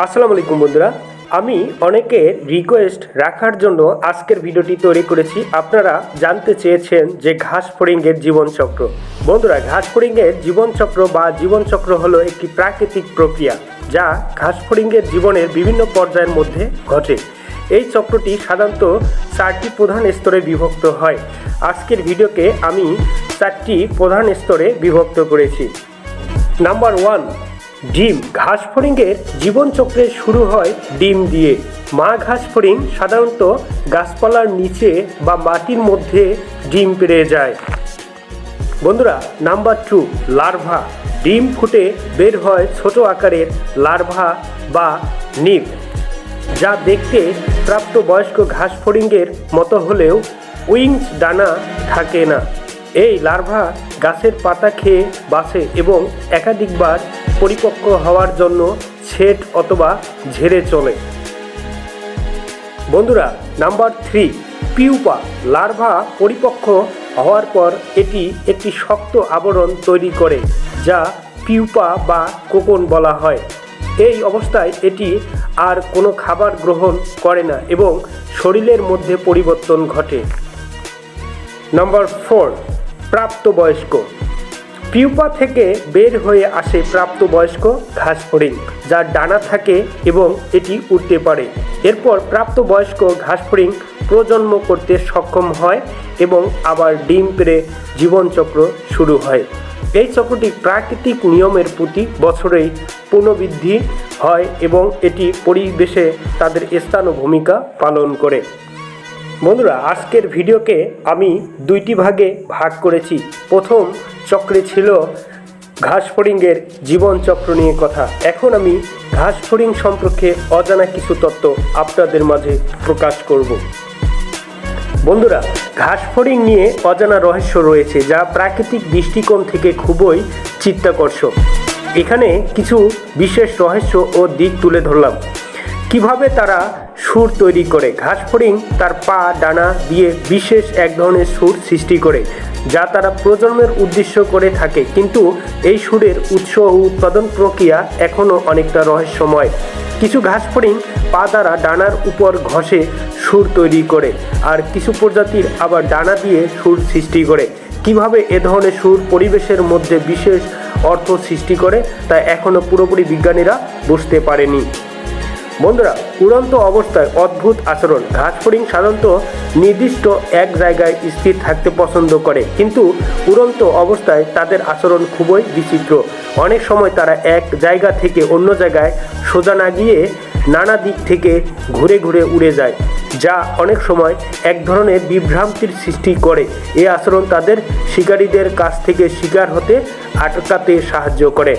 আসসালামু আলাইকুম বন্ধুরা। আমি অনেকে রিকোয়েস্ট রাখার জন্য আজকের ভিডিওটি তৈরি করেছি। আপনারা জানতে চেয়েছেন যে ঘাস ফড়িংয়ের জীবনচক্র। বন্ধুরা, ঘাস ফড়িংয়ের জীবনচক্র বা জীবনচক্র হলো একটি প্রাকৃতিক প্রক্রিয়া যা ঘাস ফড়িংয়ের জীবনের বিভিন্ন পর্যায়ের মধ্যে ঘটে। এই চক্রটি সাধারণত চারটি প্রধান স্তরে বিভক্ত হয়। আজকের ভিডিওকে আমি চারটি প্রধান স্তরে বিভক্ত করেছি। নাম্বার ওয়ান ডিম ঘাস ফড়িংয়ের জীবনচক্রের শুরু হয় ডিম দিয়ে। মা ঘাস ফড়িং সাধারণত গাছপালার নিচে বা মাটির মধ্যে ডিম পেড়ে যায়। বন্ধুরা, নাম্বার টু, লার্ভা। ডিম ফুটে বের হয় ছোট আকারের লার্ভা বা নিপ যা দেখতে প্রাপ্তবয়স্ক ঘাস ফড়িংয়ের মতো হলেও উইংস ডানা থাকে না। এই লার্ভা গাছের পাতা খেয়ে বাঁচে এবং একাধিকবার পরিপক্ক হওয়ার জন্য ছেট অথবা ঝেড়ে চলে। বন্ধুরা, নাম্বার থ্রি, পিউপা, লার্ভা পরিপক্ক হওয়ার পর এটি একটি শক্ত আবরণ তৈরি করে, যা পিউপা বা কোকন বলা হয়। এই অবস্থায় এটি আর কোনো খাবার গ্রহণ করে না এবং শরীরের মধ্যে পরিবর্তন ঘটে। নাম্বার ফোর, প্রাপ্তবয়স্ক। পিউপা থেকে বের হয়ে আসে প্রাপ্তবয়স্ক ঘাস ফড়িং যার ডানা থাকে এবং এটি উঠতে পারে। এরপর প্রাপ্তবয়স্ক ঘাস ফড়িং প্রজন্ম করতে সক্ষম হয় এবং আবার ডিম পেড়ে জীবনচক্র শুরু হয়। এই চক্রটি প্রাকৃতিক নিয়মের প্রতি বছরেই পুনর্বৃদ্ধি হয় এবং এটি পরিবেশে তাদের স্থান ও ভূমিকা পালন করে। বন্ধুরা, আজকের ভিডিওকে আমি দুইটি ভাগে ভাগ করেছি। প্রথম চক্রে ছিল ঘাস ফড়িংয়ের জীবন চক্র নিয়ে কথা। এখন আমি ঘাস ফড়িং সম্পর্কে অজানা কিছু তত্ত্ব আপনাদের মাঝে প্রকাশ করব। বন্ধুরা ঘাস ফড়িং নিয়ে অজানা রহস্য রয়েছে যা প্রাকৃতিক দৃষ্টিকোণ থেকে খুবই চিত্তাকর্ষক। এখানে কিছু বিশেষ রহস্য ও দিক তুলে ধরলাম। কীভাবে তারা সুর তৈরি করে। ঘাস ফড়িং, তার পা, ডানা দিয়ে বিশেষ এক ধরনের সুর সৃষ্টি করে, যা তারা প্রজন্মের উদ্দেশ্য করে থাকে। কিন্তু এই সুরের উৎস ও উৎপাদন প্রক্রিয়া এখনও অনেকটা রহস্যময়। কিছু ঘাস ফড়িং পা দ্বারা ডানার উপর ঘষে সুর তৈরি করে, আর কিছু প্রজাতির আবার ডানা দিয়ে সুর সৃষ্টি করে। কীভাবে এ ধরনের সুর পরিবেশের মধ্যে বিশেষ অর্থ সৃষ্টি করে, তা এখনও পুরোপুরি বিজ্ঞানীরা বুঝতে পারেনি। বন্ধুরা উড়ন্ত অবস্থায় অদ্ভুত আচরণ। ঘাস ফড়িং সাধারণত নির্দিষ্ট এক জায়গায় স্থির থাকতে পছন্দ করে, কিন্তু উড়ন্ত অবস্থায় তাদের আচরণ খুবই বিচিত্র। অনেক সময় তারা এক জায়গা থেকে অন্য জায়গায় সোজা না গিয়ে নানা দিক থেকে ঘুরে ঘুরে উড়ে যায়, যা অনেক সময় এক ধরনের বিভ্রান্তির সৃষ্টি করে। এই আচরণ তাদের শিকারীদের কাছ থেকে শিকার হতে আটকাতে সাহায্য করে।